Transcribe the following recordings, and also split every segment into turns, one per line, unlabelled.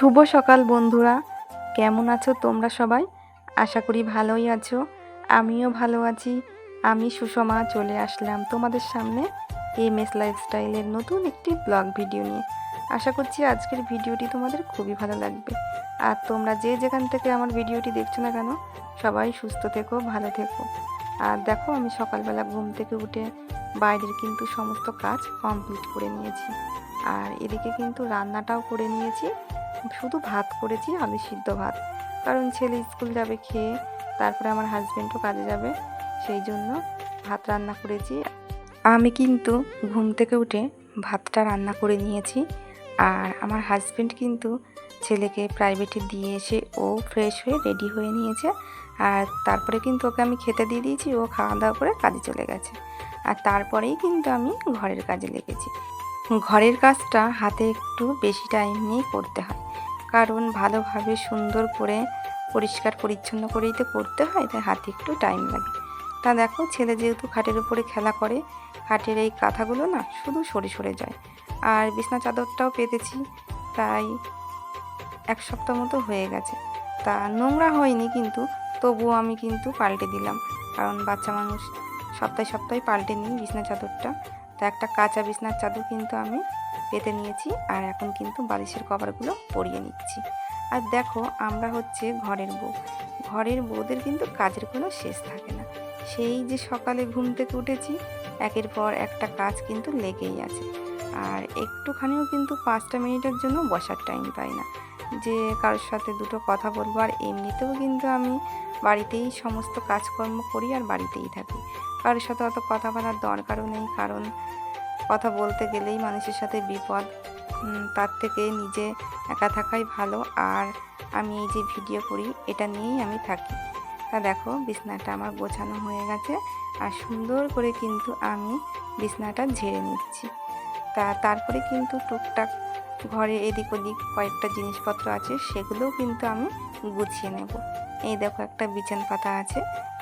শুভ সকাল বন্ধুরা। কেমন আছো তোমরা সবাই? আশা করি ভালোই আছো। আমিও ভালো আছি। আমি সুষমা চলে আসলাম তোমাদের সামনে এম এস লাইফস্টাইলের নতুন একটি ব্লগ ভিডিও নিয়ে। আশা করছি আজকের ভিডিওটি তোমাদের খুবই ভালো লাগবে। আর তোমরা যে যেখান থেকে আমার ভিডিওটি দেখছ না কেন, সবাই সুস্থ থেকো, ভালো থেকো। আর দেখো, আমি সকালবেলা ঘুম থেকে উঠে বাইরের কিন্তু সমস্ত কাজ কমপ্লিট করে নিয়েছি। আর এদিকে কিন্তু রান্নাটাও করে নিয়েছি। শুধু ভাত করেছি, আলু সিদ্ধ ভাত। কারণ ছেলে স্কুল যাবে খেয়ে, তারপরে আমার হাজব্যান্ডও কাজে যাবে, সেই জন্য ভাত রান্না করেছি। আমি কিন্তু ঘুম থেকে উঠে ভাতটা রান্না করে নিয়েছি। আর আমার হাজব্যান্ড কিন্তু ছেলেকে প্রাইভেটে দিয়ে এসে ও ফ্রেশ হয়ে রেডি হয়ে নিয়েছে। আর তারপরে কিন্তু ওকে আমি খেতে দিয়ে দিয়েছি, ও খাওয়া দাওয়া করে কাজে চলে গেছে। আর তারপরেই কিন্তু আমি ঘরের কাজে লেগেছি। ঘরের কাজটা হাতে একটু বেশি টাইম নিয়ে করতে হয়। কারণ ভালোভাবে সুন্দর করে পরিষ্কার পরিচ্ছন্ন করেই তো করতে হয়, তাই হাতে একটু টাইম লাগে। তা দেখো, ছেলে যেহেতু খাটের উপরে খেলা করে, খাটের এই কাঁথাগুলো না শুধু সরে সরে যায়। আর বিছনা চাদরটাও পেতেছি তাই এক সপ্তাহ মতো হয়ে গেছে। তা নোংরা হয়নি কিন্তু, তবুও আমি কিন্তু পাল্টে দিলাম। কারণ বাচ্চা মানুষ সপ্তাহে সপ্তাহে পাল্টে নিই বিছনা চাদরটা। তা একটা কাঁচা বিছনার চাদর কিন্তু আমি পেতে নিয়েছি আর এখন কিন্তু বালিশের কভারগুলো পরিয়ে নিচ্ছি। আর দেখো, আমরা হচ্ছে ঘরের বউ। ঘরের বউদের কিন্তু কাজের কোনো শেষ থাকে না। সেই যে সকালে ঘুম থেকে উঠেছি, একের পর একটা কাজ কিন্তু লেগেই আছে। আর একটুখানিও কিন্তু পাঁচটা মিনিটের জন্য বসার টাইম পাই না। যে কারোর সাথে দুটো কথা বলব, আর এমনিতেও কিন্তু আমি বাড়িতেই সমস্ত কাজকর্ম করি আর বাড়িতেই থাকি। কারোর সাথে অত কথা বলার দরকারও নেই, কারণ কথা বলতে গেলেই মানুষের সাথে বিপদ। তার থেকে নিজে একা থাকাই ভালো, আর আমি এই যে ভিডিও করি, এটা নিয়েই আমি থাকি। তা দেখো, বিছনাটা আমার গোছানো হয়ে গেছে, আর সুন্দর করে কিন্তু আমি বিছনাটা ঝেড়ে নিচ্ছি। তা তারপরে কিন্তু টুকটাক ঘরে এদিক ওদিক কয়েকটা জিনিসপত্র আছে, সেগুলোও কিন্তু আমি গুছিয়ে নেব। এই দেখো একটা বিছান পাতা আছে।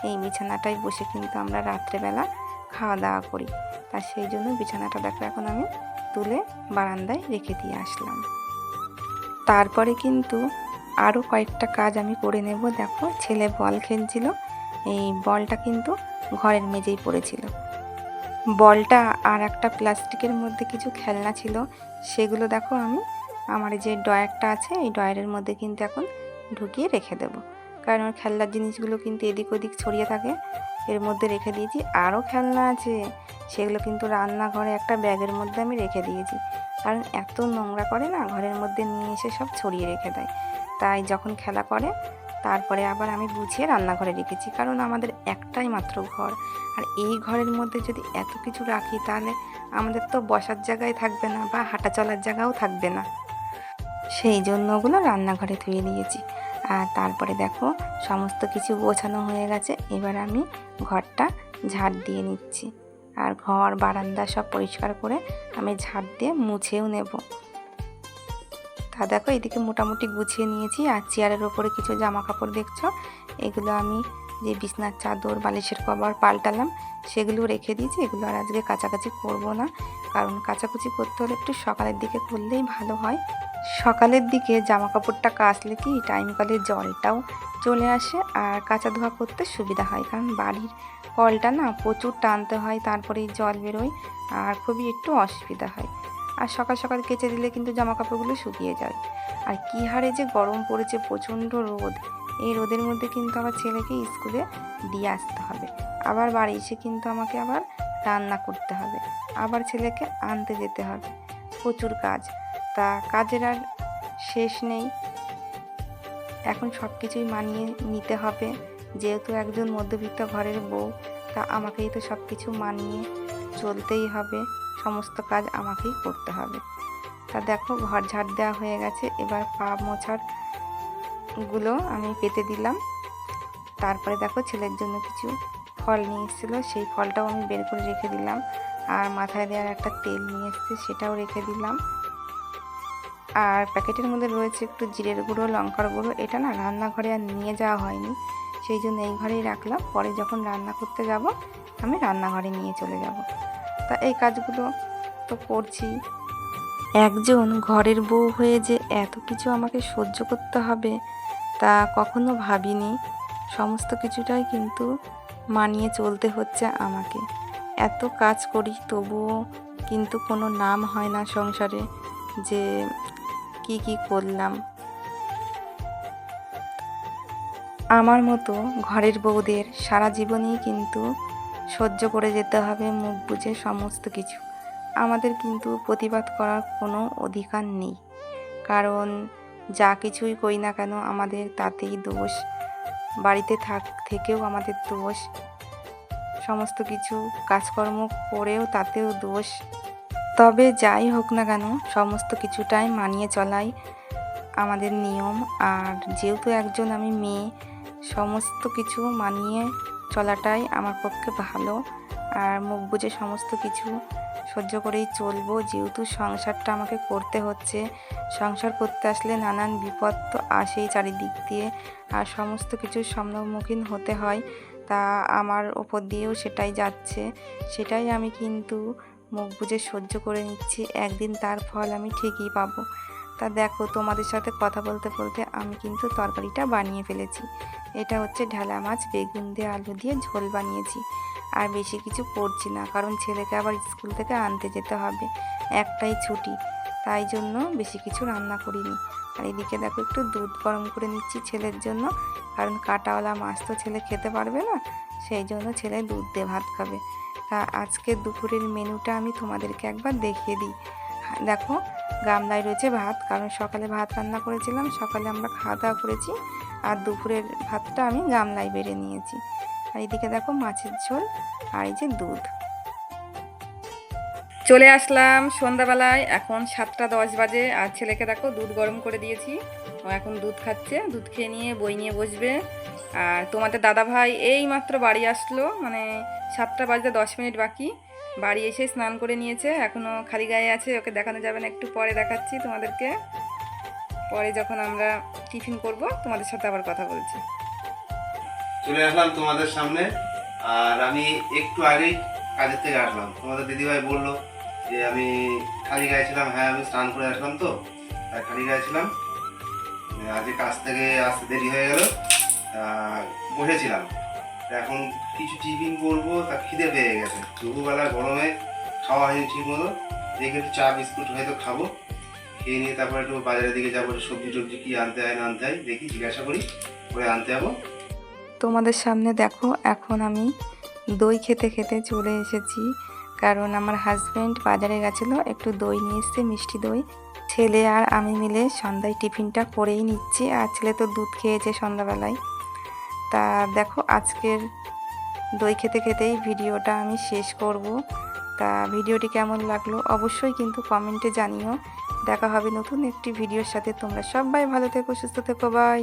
এই বিছানাটাই বসে কিন্তু আমরা রাত্রেবেলা খাওয়া দাওয়া করি। তা সেই জন্য বিছানাটা দেখো এখন আমি তুলে বারান্দায় রেখে দিয়ে আসলাম। তারপরে কিন্তু আরও কয়েকটা কাজ আমি করে নেব। দেখো ছেলে বল খেলছিল। এই বলটা কিন্তু ঘরের মেঝেই পড়েছিল। বলটা আর একটা প্লাস্টিকের মধ্যে কিছু খেলনা ছিল। সেগুলো দেখো আমি আমার যে ডয়ারটা আছে, এই ডয়ারের মধ্যে কিন্তু এখন ঢুকিয়ে রেখে দেবো। কারণ ওর খেলনার জিনিসগুলো কিন্তু এদিক ওদিক ছড়িয়ে থাকে। এর মধ্যে রেখে দিয়েছি। আরও খেলনা আছে। সেগুলো কিন্তু রান্নাঘরে একটা ব্যাগের মধ্যে আমি রেখে দিয়েছি। কারণ এত নোংরা করে না, ঘরের মধ্যে নিয়ে এসে সব ছড়িয়ে রেখে দেয়। তাই যখন খেলা করে, তারপরে আবার আমি বুঝিয়ে রান্নাঘরে রেখেছি। কারণ আমাদের একটাই মাত্র ঘর। আর এই ঘরের মধ্যে যদি এত কিছু রাখি, তাহলে আমাদের তো বসার জায়গায় থাকবে না বা হাঁটা চলার জায়গাও থাকবে না। সেই জন্য ওগুলো রান্নাঘরে ধুয়ে দিয়েছি। আর তারপরে দেখো, সমস্ত কিছু গোছানো হয়ে গেছে। এবার আমি ঘরটা ঝাড় দিয়ে নিচ্ছি। আর ঘর, বারান্দা সব পরিষ্কার করে আমি ঝাড় দিয়ে মুছেও নেব। তা দেখো, এদিকে মোটামুটি গুছিয়ে নিয়েছি। আর চেয়ারের ওপরে কিছু জামা কাপড় দেখছ? এগুলো আমি যে বিছনার চাদর, বালিশের কভার পাল্টালাম, সেগুলো রেখে দিয়েছি। এগুলো আর আজকে কাছাকাছি করব না। কারণ কাচাকুচি করতে হলে একটু সকালের দিকে করলেই ভালো হয়। সকালের দিকে জামা কাপড়টা কাচলে কি টাইম কলে জলটাও চলে আসে আর কাঁচা ধোয়া করতে সুবিধা হয়। কারণ বাড়ির কলটা না প্রচুর টানতে হয়, তারপরেই জল বেরোয় আর খুবই একটু অসুবিধা হয়। আর সকাল সকাল কেচে দিলে কিন্তু জামা কাপড়গুলো শুকিয়ে যায়। আর কী হারে যে গরম পড়েছে, প্রচণ্ড রোদ। এই রোদের মধ্যে কিন্তু আমার ছেলেকে স্কুলে দিয়ে আসতে হবে। আবার বাড়ি এসে কিন্তু আমাকে আবার রান্না করতে হবে। আবার ছেলেকে আনতে যেতে হবে। প্রচুর কাজ। তা কাজের আর শেষ নেই। এখন সব কিছুই মানিয়ে নিতে হবে। যেহেতু একজন মধ্যবিত্ত ঘরের বউ, তা আমাকেই তো সব কিছু মানিয়ে চলতেই হবে। সমস্ত কাজ আমাকেই করতে হবে। তা দেখো, ঘর ঝাড় দেওয়া হয়ে গেছে। এবার পা মোছারগুলো আমি পেতে দিলাম। তারপরে দেখো, ছেলের জন্য কিছু ফল নিয়ে এসেছিল। সেই ফলটাও আমি বের করে রেখে দিলাম। আর মাথায় দেওয়ার একটা তেল নিয়ে এসেছে, সেটাও রেখে দিলাম। আর প্যাকেটের মধ্যে রয়েছে একটু জিরের গুঁড়ো, লঙ্কার গুঁড়ো। এটা না রান্নাঘরে আর নিয়ে যাওয়া হয়নি। সেই জন্য এই ঘরেই রাখলাম। পরে যখন রান্না করতে যাব, আমি রান্নাঘরে নিয়ে চলে যাব। তা এই কাজগুলো তো করছি। একজন ঘরের বউ হয়ে যে এত কিছু আমাকে সহ্য করতে হবে, তা কখনো ভাবিনি। সমস্ত কিছুটাই কিন্তু মানিয়ে চলতে হচ্ছে আমাকে। এত কাজ করি, তবুও কিন্তু কোনো নাম হয় না সংসারে যে কি কি করলাম? আমার মতো ঘরের বউদের সারা জীবনেই কিন্তু সহ্য করে যেতে হবে, মুখ বুঝে সমস্ত কিছু। আমাদের কিন্তু প্রতিবাদ করার কোনো অধিকার নেই। কারণ যা কিছুই করি না কেন আমাদের তাতেই দোষ। বাড়িতে থাক, থেকেও আমাদের দোষ। সমস্ত কিছু কাজকর্ম করেও তাতেও দোষ। তবে যাই হোক না কেন, সমস্ত কিছুটাই মানিয়ে চলাই আমাদের নিয়ম। আর যেহেতু একজন আমি মেয়ে, সমস্ত কিছু মানিয়ে চলাটাই আমার পক্ষে ভালো। আর মুখ বুঝে সমস্ত কিছু সহ্য করেই চলবো। যেহেতু সংসারটা আমাকে করতে হচ্ছে, সংসার করতে আসলে নানান বিপদ তো আসেই চারিদিক দিয়ে। আর সমস্ত কিছুর সম্মুখীন হতে হয়, তা আমার ওপর দিয়েও সেটাই যাচ্ছে। সেটাই আমি কিন্তু মুখ বুঝে সহ্য করে নিচ্ছি, একদিন তার ফল আমি ঠিকই পাবো। তা দেখো, তোমাদের সাথে কথা বলতে বলতে আমি কিন্তু তরকারিটা বানিয়ে ফেলেছি। এটা হচ্ছে ঢালা মাছ, বেগুন দিয়ে আলু দিয়ে ঝোল বানিয়েছি। আর বেশি কিছু করছি না, কারণ ছেলেকে আবার স্কুল থেকে আনতে যেতে হবে। একটাই ছুটি, তাই জন্য বেশি কিছু রান্না করিনি। আর এদিকে দেখো, একটু দুধ গরম করে নিচ্ছি ছেলের জন্য। কারণ কাটাওয়ালা মাছ তো ছেলে খেতে পারবে না, সেই জন্য ছেলে দুধ দিয়ে ভাত খাবে। আজকে দুপুরের মেনুটা আমি তোমাদেরকে একবার দেখিয়ে দিই। দেখো, গামলায় রয়েছে ভাত, কারণ সকালে ভাত রান্না করেছিলাম, সকালে আমরা খাওয়া দাওয়া করেছি আর দুপুরের ভাতটা আমি গামলায় বেড়ে নিয়েছি। আর এদিকে দেখো মাছের ঝোল আর এই যে দুধ। চলে আসলাম সন্ধ্যাবেলায়। এখন সাতটা দশ বাজে। আর ছেলেকে দেখো দুধ গরম করে দিয়েছি। ও এখন দুধ খাচ্ছে। দুধ খেয়ে নিয়ে বই নিয়ে বসবে। আর তোমাদের দাদা ভাই এই মাত্র বাড়ি আসলো। মানে সাতটা বাজতে দশ মিনিট বাকি। বাড়ি এসে স্নান করে নিয়েছে। এখনও খালি গায়ে আছে। ওকে দেখানো যাবে না। একটু পরে দেখাচ্ছি তোমাদেরকে। পরে যখন আমরা টিফিন করব, তোমাদের সাথে আবার কথা বলছি।
চলে আসলাম তোমাদের সামনে। আর আমি একটু আগেই কাজের থেকে আসলাম। তোমাদের দিদিভাই বলল যে আমি খালি গায়ে ছিলাম হ্যাঁ আমি স্নান করে আসলাম তো, তাই খালি গায়ে ছিলাম। আজকে কাজ থেকে আসতে দেরি হয়ে গেল বসেছিলাম। এখন কিছু টিফিন করব, তা খিদে পেয়ে গেছে। দুপুরবেলা গরমে খাওয়া হয়নি ঠিক মতো দেখে একটু চা, বিস্কুট হয়তো খাব। খেয়ে নিয়ে তারপরে একটু বাজারের দিকে যাব সবজি টবজি কি আনতে হয় না আনতে হয়, দেখি, জিজ্ঞাসা করি, করে আনতে যাব।
তোমাদের সামনে দেখো, এখন আমি দই খেতে খেতে চলে এসেছি। কারণ আমার হাজব্যান্ড বাজারে গেছিল, একটু দই নিয়ে এসছে, মিষ্টি দই। ছেলে আর আমি মিলে সন্ধ্যায় টিফিনটা করেই নিচ্ছি, আর ছেলে তো দুধ খেয়েছে সন্ধ্যাবেলায়। তা দেখো, আজকের দই খেতে খেতেই ভিডিওটা আমি শেষ করব। তা ভিডিওটি কেমন লাগল অবশ্যই কিন্তু কমেন্টে জানিও। দেখা হবে নতুন একটি ভিডিওর সাথে। তোমরা সবাই ভালো থেকো, সুস্থ থেকো বাই